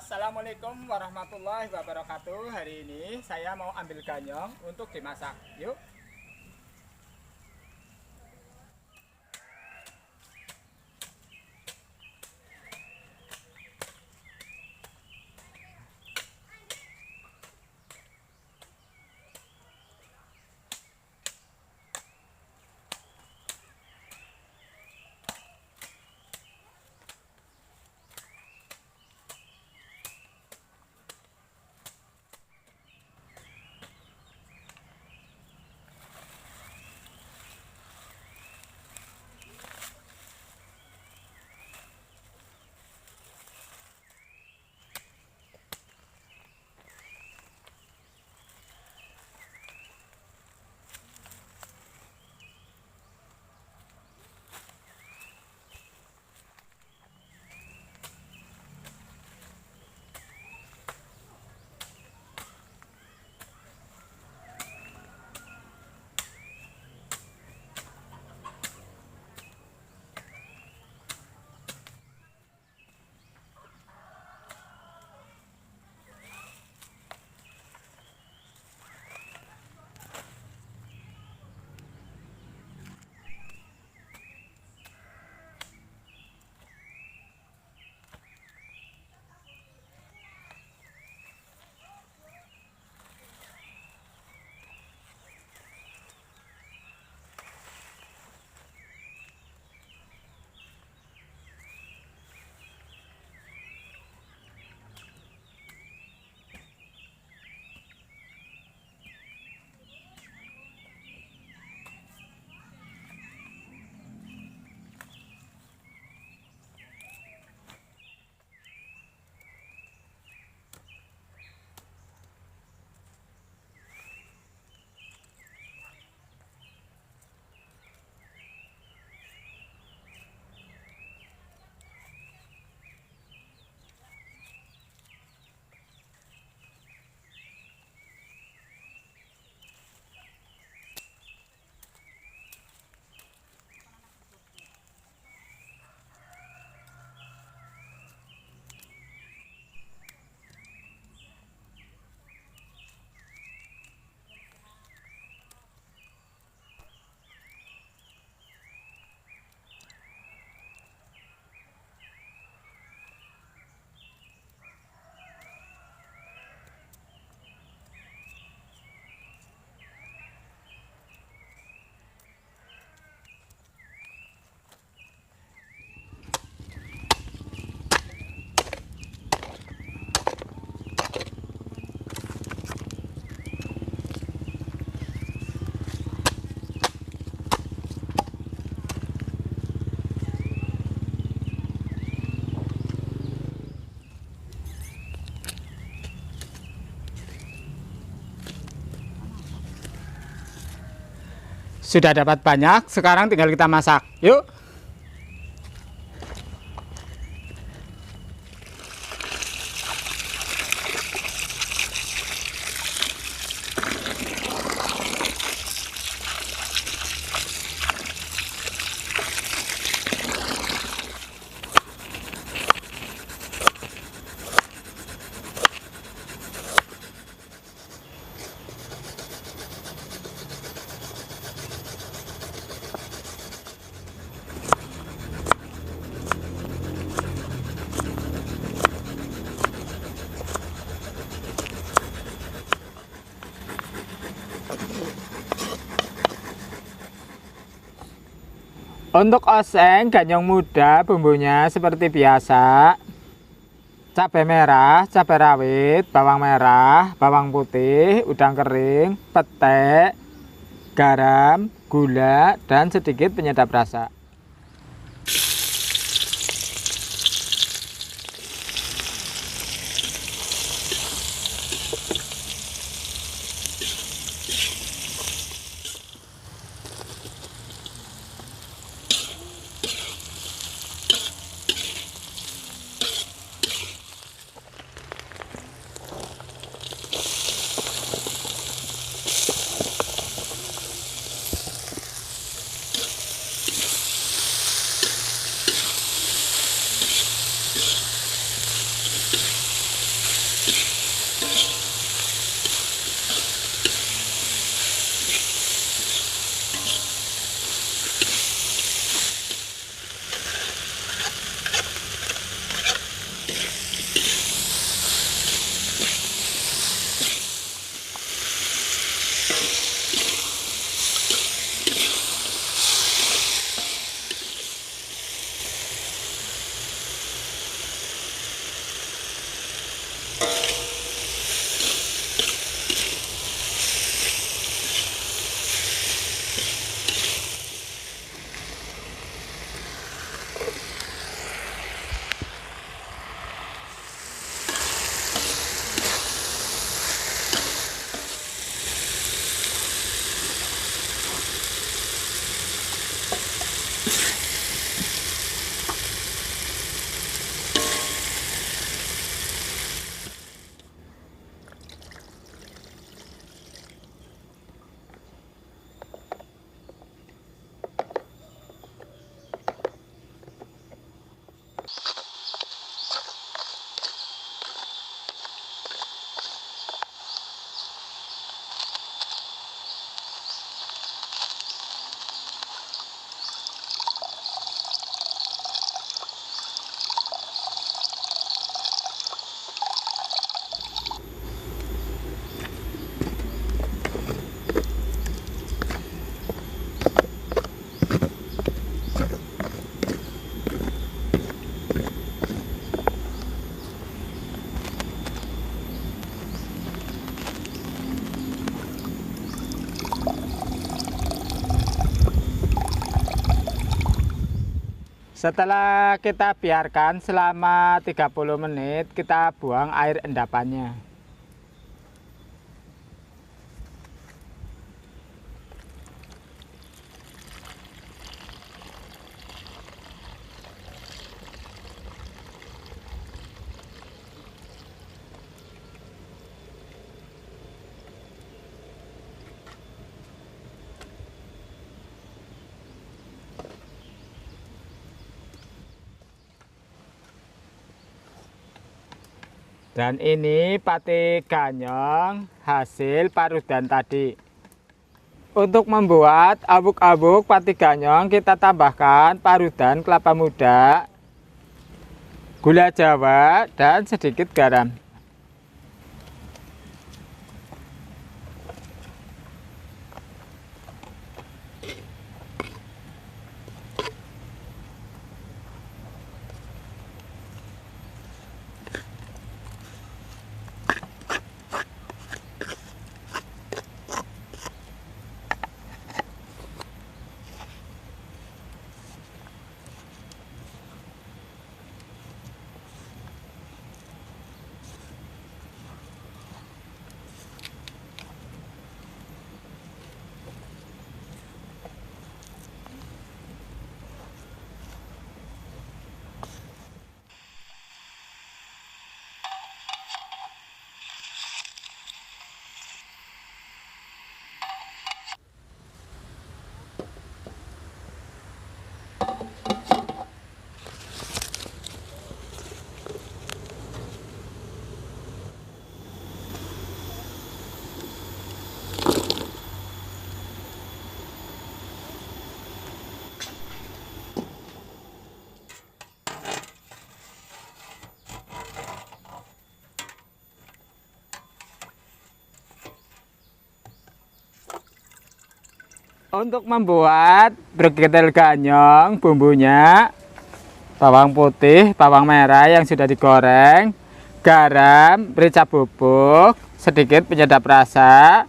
Assalamualaikum warahmatullahi wabarakatuh. Hari ini saya mau ambil ganyong untuk dimasak. Yuk Sudah dapat banyak, sekarang tinggal kita masak. Yuk Untuk oseng ganyong muda bumbunya seperti biasa. Cabai merah, cabai rawit, bawang merah, bawang putih, udang kering, petek, garam, gula, dan sedikit penyedap rasa Setelah kita biarkan selama 30 menit, kita buang air endapannya. Dan ini pati ganyong hasil parudan tadi. Untuk membuat abuk-abuk pati ganyong kita tambahkan parudan kelapa muda, gula jawa, dan sedikit garam. Untuk membuat berkedel ganyong bumbunya bawang putih, bawang merah yang sudah digoreng, garam, merica bubuk, sedikit penyedap rasa,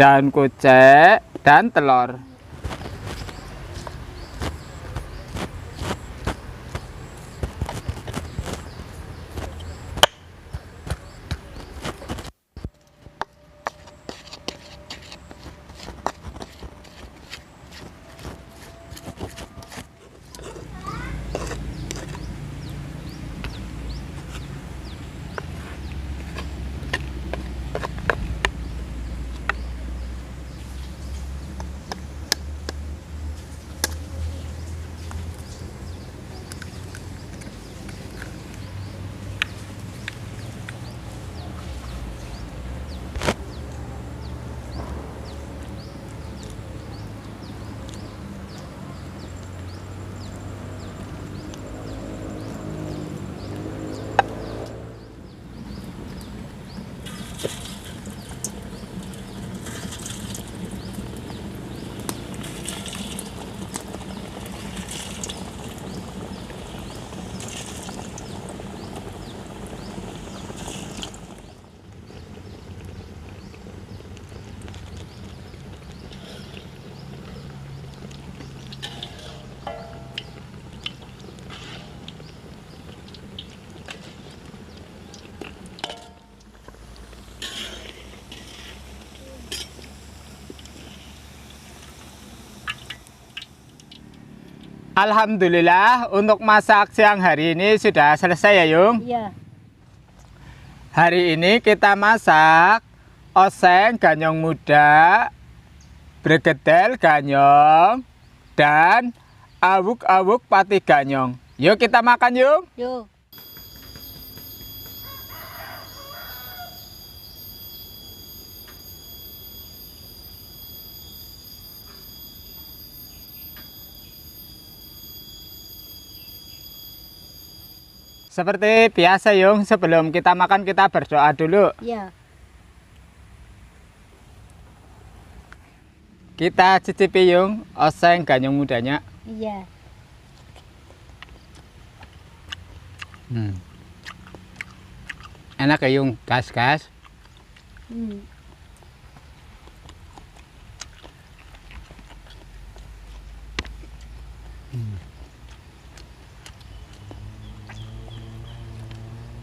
daun kucek, dan telur. Alhamdulillah untuk masak siang hari ini sudah selesai ya Yung. Iya. Hari ini kita masak oseng ganyong muda, bergedel ganyong, dan awuk-awuk pati ganyong. Yuk kita makan Yung. Yuk. Seperti biasa Yung, sebelum kita makan kita berdoa dulu. Iya. Kita cicipi Yung, oseng ganyong mudanya. Iya. Hmm. Enak ya yung gas-gas. Hmm.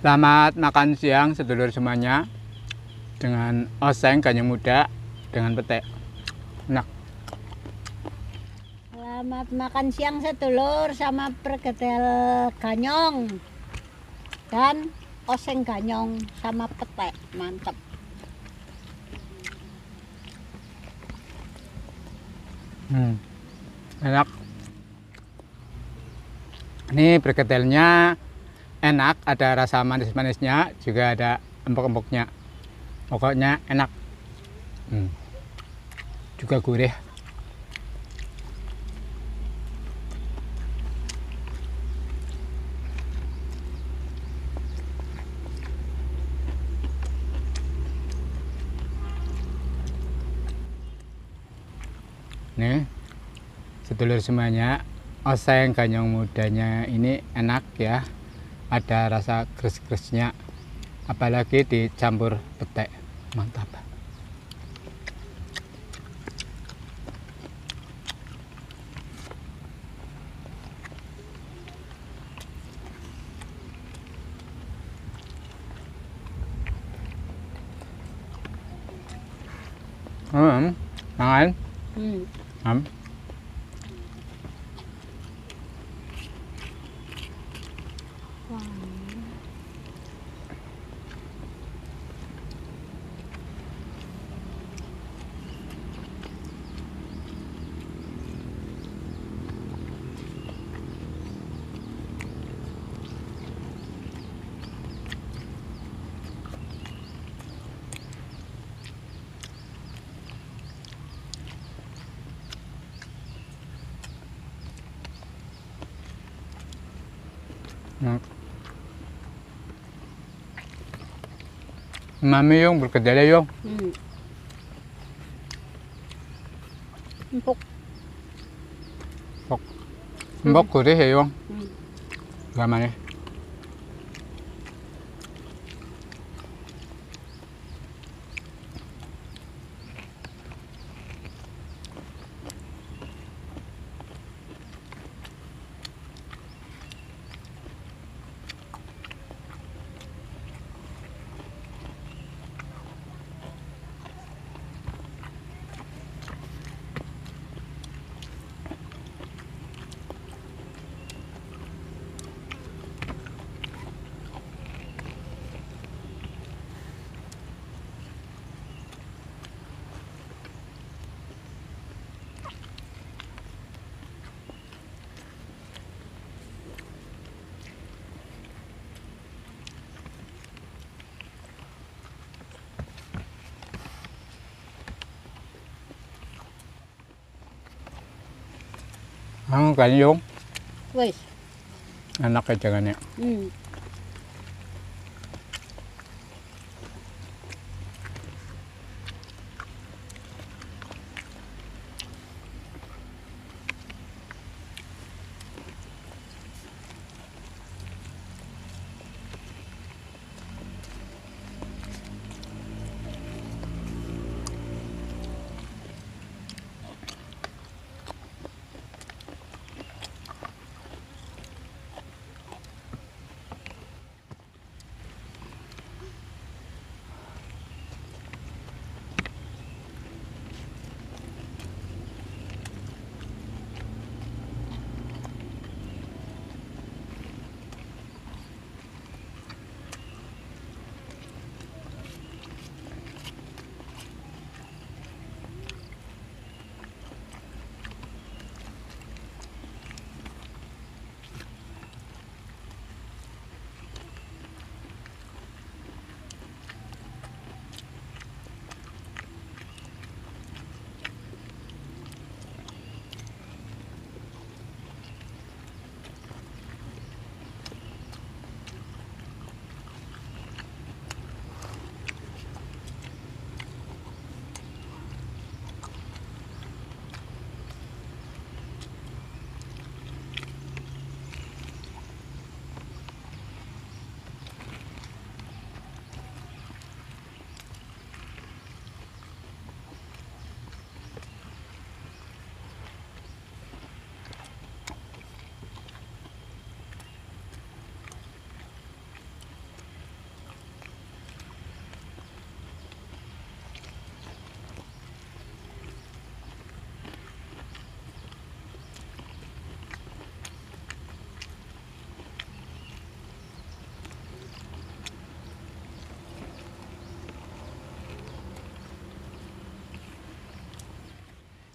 Selamat makan siang sedulur semuanya dengan oseng ganyong muda dengan petek. Enak. Selamat makan siang sedulur sama pergedel ganyong dan oseng ganyong sama petek mantep Hmm. Enak. Ini berkedelnya enak, ada rasa manis-manisnya, juga ada empuk-empuknya. Pokoknya enak. Hmm. Juga gurih. Nih, sedulur semuanya, oseng ganyong mudanya ini enak ya. Ada rasa kris-krisnya. Apalagi dicampur petek. Mantap. Hmm, mangan. hmm. Am. Hmm. Mami yung berkedele yung. Hmm. empuk Mbok gurih ya yung. Hmm. Ang kan yung. wis Enak ya jangannya. hmm.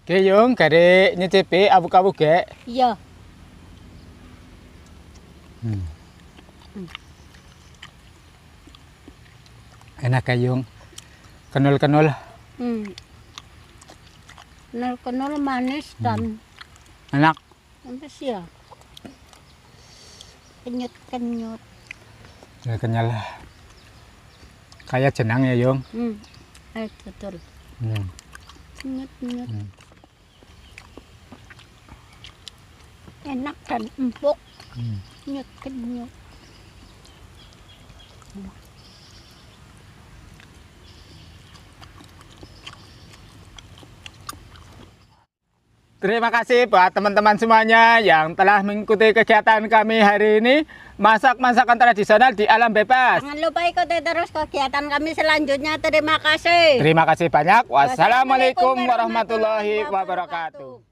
Oke Yung, gare nyicipi awu-awu ge. Iya. Enak ya Yung. Kenul-kenul. Hmm. Kenal-kenal manis dan Enak. apa sih ya? Kenyut-kenyut. Ya, kenyal. Kayak jenang ya Yung. Hmm. Eh, betul. Hmm. Kenyut-kenyut. Hmm. Enak dan empuk. Hmm. Kenyut-kenyut. Terima kasih buat teman-teman semuanya yang telah mengikuti kegiatan kami hari ini masak masakan tradisional di alam bebas. Jangan lupa ikuti terus kegiatan kami selanjutnya. Terima kasih. Terima kasih banyak. Wassalamualaikum warahmatullahi wabarakatuh.